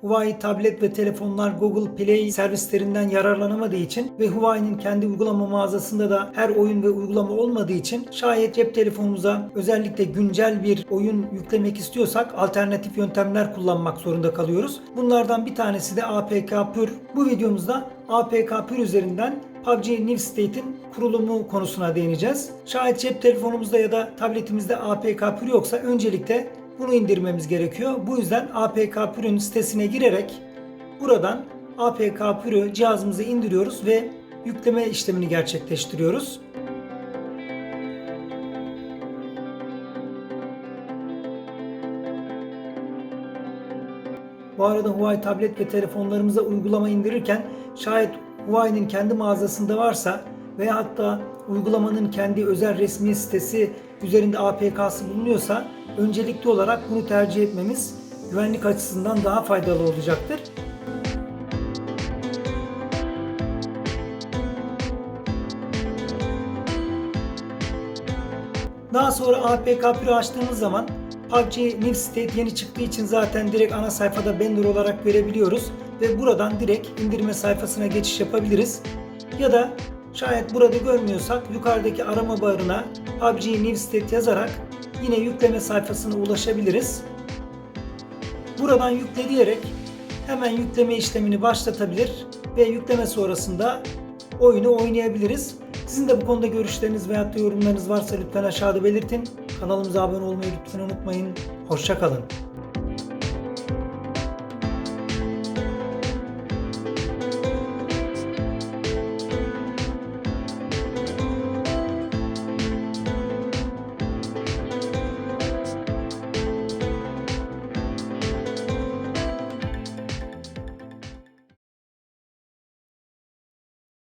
Huawei tablet ve telefonlar Google Play servislerinden yararlanamadığı için ve Huawei'nin kendi uygulama mağazasında da her oyun ve uygulama olmadığı için şayet cep telefonumuza özellikle güncel bir oyun yüklemek istiyorsak alternatif yöntemler kullanmak zorunda kalıyoruz. Bunlardan bir tanesi de APK Pure. Bu videomuzda APK Pure üzerinden PUBG New State'in kurulumu konusuna değineceğiz. Şayet cep telefonumuzda ya da tabletimizde APK Pure yoksa öncelikle bunu indirmemiz gerekiyor. Bu yüzden APK Pure'ün sitesine girerek buradan APK Pure cihazımızı indiriyoruz ve yükleme işlemini gerçekleştiriyoruz. Bu arada Huawei tablet ve telefonlarımıza uygulama indirirken şayet Huawei'nin kendi mağazasında varsa veya hatta uygulamanın kendi özel resmi sitesi üzerinde APK'sı bulunuyorsa öncelikli olarak bunu tercih etmemiz güvenlik açısından daha faydalı olacaktır. Daha sonra APK Pro açtığımız zaman PUBG New State yeni çıktığı için zaten direkt ana sayfada banner olarak görebiliyoruz ve buradan direkt indirme sayfasına geçiş yapabiliriz. Ya da şayet burada görmüyorsak yukarıdaki arama barına PUBG New yazarak yine yükleme sayfasına ulaşabiliriz. Buradan yükle diyerek hemen yükleme işlemini başlatabilir ve yükleme sonrasında oyunu oynayabiliriz. Sizin de bu konuda görüşleriniz da yorumlarınız varsa lütfen aşağıda belirtin. Kanalımıza abone olmayı lütfen unutmayın. Hoşçakalın.